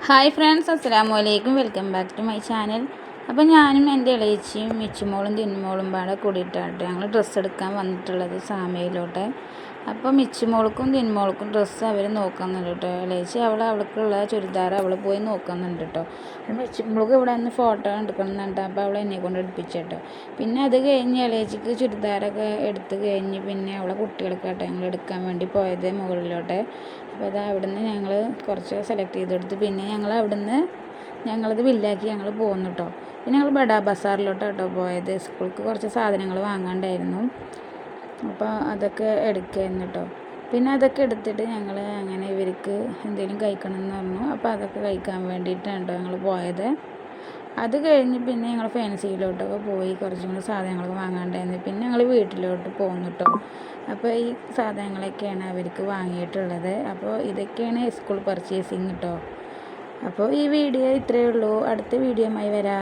Hi friends അസ്സലാമു അലൈക്കും welcome back to my channel അപ്പോൾ ഞാനും എന്റെ ഇളയച്ചിയും മിച്ചുമോളും തിന്നുമോളും പാടെ കൂടിയിട്ടാട്ടെ ഞങ്ങൾ ഡ്രസ്സ് എടുക്കാൻ വന്നിട്ടുള്ളത് സാമയിലോട്ടെ. അപ്പോൾ മിച്ചുമോൾക്കും തിന്മോൾക്കും ഡ്രസ്സ് അവർ നോക്കുന്നുണ്ട് കേട്ടോ ഇളയച്ചി അവൾ അവൾക്കുള്ള ചുരിദാർ അവൾ പോയി നോക്കുന്നുണ്ട് കേട്ടോ മിച്ചുമോൾക്ക് ഇവിടെ നിന്ന് ഫോട്ടോ എടുക്കണമെന്നുണ്ട് അപ്പോൾ അവൾ എന്നെ കൊണ്ട് എടുപ്പിച്ചിട്ടോ. പിന്നെ അത് കഴിഞ്ഞ് ഇളയച്ചിക്ക് ചുരിദാറൊക്കെ എടുത്ത് കഴിഞ്ഞ് പിന്നെ അവളെ കുട്ടികൾക്ക് കേട്ടോ ഞങ്ങൾ എടുക്കാൻ വേണ്ടി പോയത് മുകളിലോട്ടെ. അപ്പോൾ അത് അവിടുന്ന് ഞങ്ങൾ കുറച്ച് സെലക്ട് ചെയ്തെടുത്ത് പിന്നെ ഞങ്ങൾ അവിടുന്ന് ഞങ്ങളത് ബില്ലാക്കി ഞങ്ങൾ പോന്നു കേട്ടോ പിന്നെ ഞങ്ങൾ ബഡാ ബസാറിലോട്ട് കേട്ടോ പോയത്. സ്കൂൾക്ക് കുറച്ച് സാധനങ്ങൾ വാങ്ങാണ്ടായിരുന്നു. അപ്പോൾ അതൊക്കെ എടുക്കായിരുന്നു കേട്ടോ പിന്നെ അതൊക്കെ എടുത്തിട്ട് ഞങ്ങൾ അങ്ങനെ ഇവർക്ക് എന്തെങ്കിലും കഴിക്കണം എന്ന് പറഞ്ഞു. അപ്പോൾ അതൊക്കെ കഴിക്കാൻ വേണ്ടിയിട്ടാണ് കേട്ടോ ഞങ്ങൾ പോയത്. അത് കഴിഞ്ഞ് പിന്നെ ഞങ്ങൾ ഫാൻസിയിലോട്ടൊക്കെ പോയി കുറച്ചും കൂടി സാധനങ്ങളൊക്കെ വാങ്ങാണ്ടായിരുന്നു. പിന്നെ ഞങ്ങൾ വീട്ടിലോട്ട് പോന്നു കേട്ടോ അപ്പോൾ ഈ സാധനങ്ങളൊക്കെയാണ് അവർക്ക് വാങ്ങിയിട്ടുള്ളത്. അപ്പോൾ ഇതൊക്കെയാണ് സ്കൂൾ പർച്ചേസിങ് കേട്ടോ അപ്പോൾ ഈ വീഡിയോ ഇത്രയേ ഉള്ളൂ. അടുത്ത വീഡിയോയുമായി വരാം.